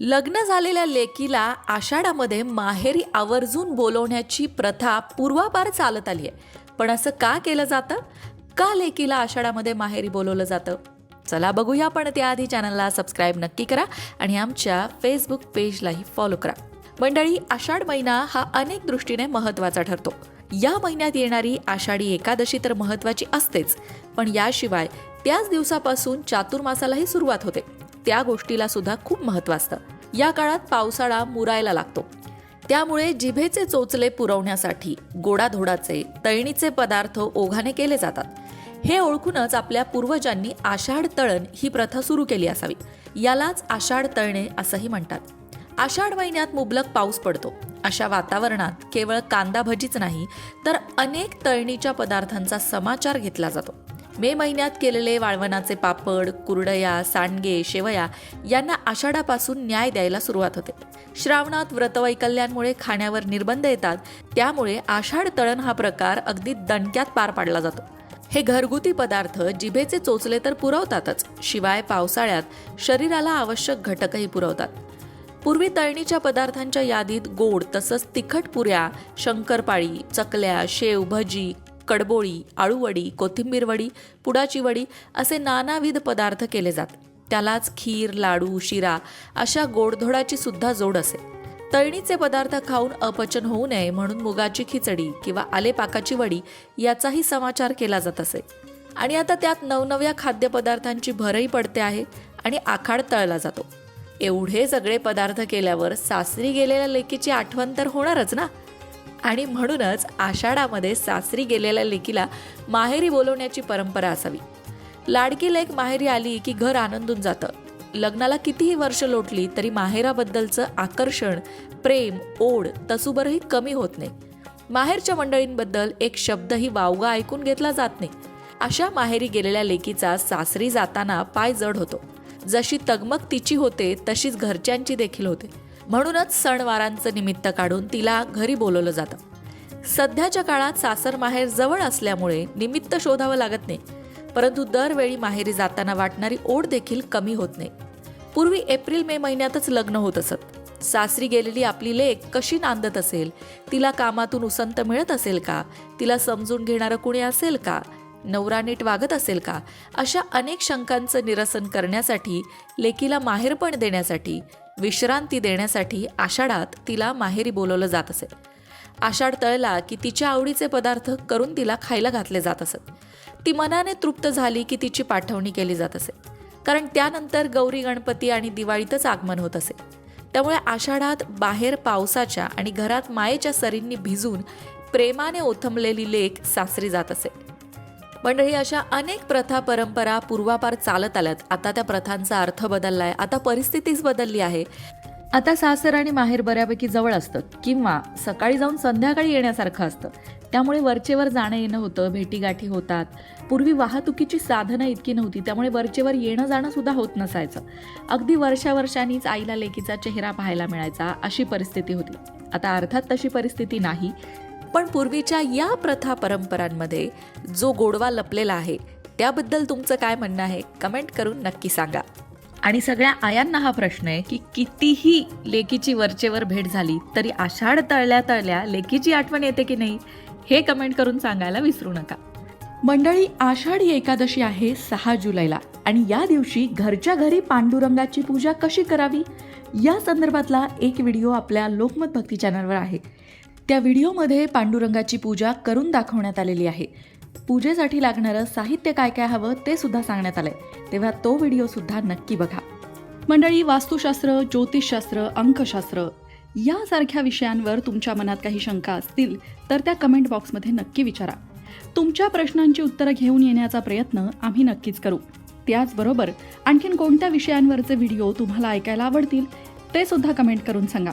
लग्न झालेल्या लेकीला आषाढामध्ये माहेरी आवर्जून बोलवण्याची प्रथा पूर्वापार चालत आली आहे. पण असं का केलं जातं? का लेकीला आषाढामध्ये माहेरी बोलवलं जातं? चला बघूया पण त्याआधी चॅनलला सबस्क्राईब नक्की करा आणि आमच्या फेसबुक पेजलाही फॉलो करा. मंडळी आषाढ महिना हा अनेक दृष्टीने महत्त्वाचा ठरतो. या महिन्यात येणारी आषाढी एकादशी तर महत्त्वाची असतेच. पण याशिवाय त्याच दिवसापासून चातुर्मासालाही सुरुवात होते. त्या गोष्टीला सुद्धा खूप महत्त्व असतं. या काळात पावसाळा मुरायला लागतो. त्यामुळे जिभेचे चोचले पुरवण्यासाठी गोडाधोडाचे तळणीचे पदार्थ ओघाने केले जातात. हे ओळखूनच आपल्या पूर्वजांनी आषाढ तळण ही प्रथा सुरू केली असावी. यालाच आषाढ तळणे असंही म्हणतात. आषाढ महिन्यात मुबलक पाऊस पडतो. अशा वातावरणात केवळ कांदा भजीच नाही तर अनेक तळणीच्या पदार्थांचा समाचार घेतला जातो. मे महिन्यात केलेले वाळवणाचे पापड कुरडया सांडगे शेवया यांना आषाढापासून न्याय द्यायला सुरुवात होते. श्रावणात व्रतवैकल्यांमुळे खाण्यावर निर्बंध येतात त्यामुळे आषाढ तळण हा प्रकार अगदी दणक्यात पार पाडला जातो. हे घरगुती पदार्थ जिभेचे चोचले तर पुरवतातच शिवाय पावसाळ्यात शरीराला आवश्यक घटकही पुरवतात. पूर्वी तळणीच्या पदार्थांच्या यादीत गोड तसंच तिखट पुऱ्या शंकरपाळी चकल्या शेव भजी कडबोळी आळूवडी कोथिंबीर वडी पुडाची वडी असे नानाविध पदार्थ केले जात. त्यालाच खीर लाडू शिरा अशा गोडधोडाची सुद्धा जोड असे. तळणीचे पदार्थ खाऊन अपचन होऊ नये म्हणून मुगाची खिचडी किंवा आलेपाकाची वडी याचाही समाचार केला जात असे. आणि आता त्यात नवनव्या खाद्यपदार्थांची भरही पडते आहे आणि आखाड तळला जातो. एवढे सगळे पदार्थ केल्यावर सासरी गेलेल्या लेकीची आठवण तर होणारच ना? आणि म्हणूनच आषाढामध्ये सासरी गेलेल्या लेकीला माहेरी बोलवण्याची परंपरा असावी. लाडकी लेक माहेरी आली की घर आनंदून जातं. लग्नाला कितीही वर्ष लोटली तरी माहेराबद्दलचं आकर्षण प्रेम ओढ तसूबरही कमी होत नाही. माहेरच्या मंडळींबद्दल एक शब्दही वावगा ऐकून घेतला जात नाही. अशा माहेरी गेलेल्या लेकीचा सासरी जाताना पाय जड होतो. जशी तगमग तिची होते तशीच घरच्यांची देखील होते. म्हणूनच सणवारांचं निमित्त काढून तिला घरी बोलवलं जातं. सध्याच्या काळात सासर माहेर जवळ असल्यामुळे निमित्त शोधावं लागत नाही. परंतु दरवेळी माहेरी जाताना वाटणारी ओढ देखील कमी होत नाही. पूर्वी एप्रिल मे महिन्यातच लग्न होत असत. सासरी गेलेली आपली लेख कशी नांदत असेल तिला कामातून उसंत मिळत असेल का तिला समजून घेणारं कुणी असेल का नवरा नीट वागत असेल का? अशा अनेक शंकांचं निरसन करण्यासाठी लेकीला माहेरपण देण्यासाठी विश्रांती देण्यासाठी आषाढात तिला माहेरी बोलवलं जात असे. आषाढ तळला की तिच्या आवडीचे पदार्थ करून तिला खायला घातले जात असत ती मनाने तृप्त झाली की तिची पाठवणी केली जात असे. कारण त्यानंतर गौरी गणपती आणि दिवाळीतच आगमन होत असे. त्यामुळे आषाढात बाहेर पावसाच्या आणि घरात मायेच्या सरींनी भिजून प्रेमाने ओथंबलेली लेख सासरी जात असे. मंडळी अशा अनेक प्रथा परंपरा पूर्वापार चालत आल्यात. आता त्या प्रथांचा अर्थ बदललाय. आता परिस्थितीच बदलली आहे. आता सासर आणि माहेर बऱ्यापैकी जवळ असतं. किंवा सकाळी जाऊन संध्याकाळी येण्यासारखं असतं. त्यामुळे वरचेवर जाणं येणं होतं भेटीगाठी होतात. पूर्वी वाहतुकीची साधनं इतकी नव्हती. त्यामुळे वरचेवर येणं जाणं सुद्धा होत नसायचं. अगदी वर्षा वर्षांनीच आईला लेकीचा चेहरा पाहायला मिळायचा अशी परिस्थिती होती. आता अर्थात तशी परिस्थिती नाही. पण पूर्वीच्या या प्रथा परंपरांमध्ये जो गोडवा लपलेला आहे त्याबद्दल तुमचं काय म्हणणं आहे? कमेंट करून नक्की सांगा. आणि सगळ्या आयांना हा प्रश्न आहे की कितीही लेकीची वरचेवर भेट झाली तरी आषाढ तळल्या तळल्या लेकीची आठवण येते की नाही हे कमेंट करून सांगायला विसरू नका. मंडळी आषाढी एकादशी आहे सहा जुलैला आणि या दिवशी घरच्या घरी पांडुरंगाची पूजा कशी करावी? या संदर्भातला एक व्हिडिओ आपल्या लोकमत भक्ती चॅनलवर आहे. त्या व्हिडिओमध्ये पांडुरंगाची पूजा करून दाखवण्यात आलेली आहे. पूजेसाठी लागणारं साहित्य काय काय हवं ते सुद्धा सांगण्यात आलंय. तेव्हा तो व्हिडिओ सुद्धा नक्की बघा. मंडळी वास्तुशास्त्र ज्योतिषशास्त्र अंकशास्त्र यासारख्या विषयांवर तुमच्या मनात काही शंका असतील तर त्या कमेंट बॉक्समध्ये नक्की विचारा. तुमच्या प्रश्नांची उत्तरं घेऊन येण्याचा प्रयत्न आम्ही नक्कीच करू. त्याचबरोबर आणखीन कोणत्या विषयांवरचे व्हिडिओ तुम्हाला ऐकायला आवडतील ते सुद्धा कमेंट करून सांगा.